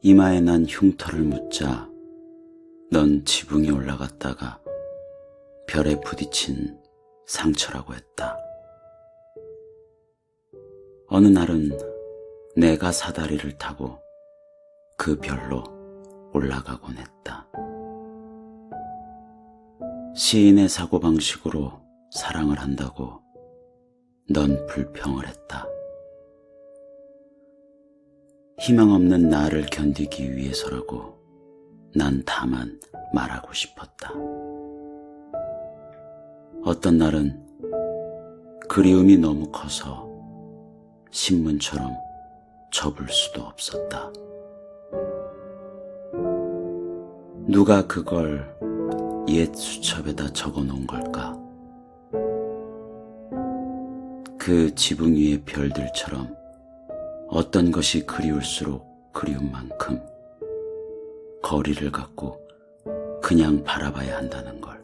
이마에 난 흉터를 묻자 넌 지붕에 올라갔다가 별에 부딪힌 상처라고 했다. 어느 날은 내가 사다리를 타고 그 별로 올라가곤 했다. 시인의 사고방식으로 사랑을 한다고 넌 불평을 했다. 희망 없는 나를 견디기 위해서라고 난 다만 말하고 싶었다. 어떤 날은 그리움이 너무 커서 신문처럼 접을 수도 없었다. 누가 그걸 옛 수첩에다 적어 놓은 걸까? 그 지붕 위의 별들처럼 어떤 것이 그리울수록 그리운 만큼 거리를 갖고 그냥 바라봐야 한다는 걸.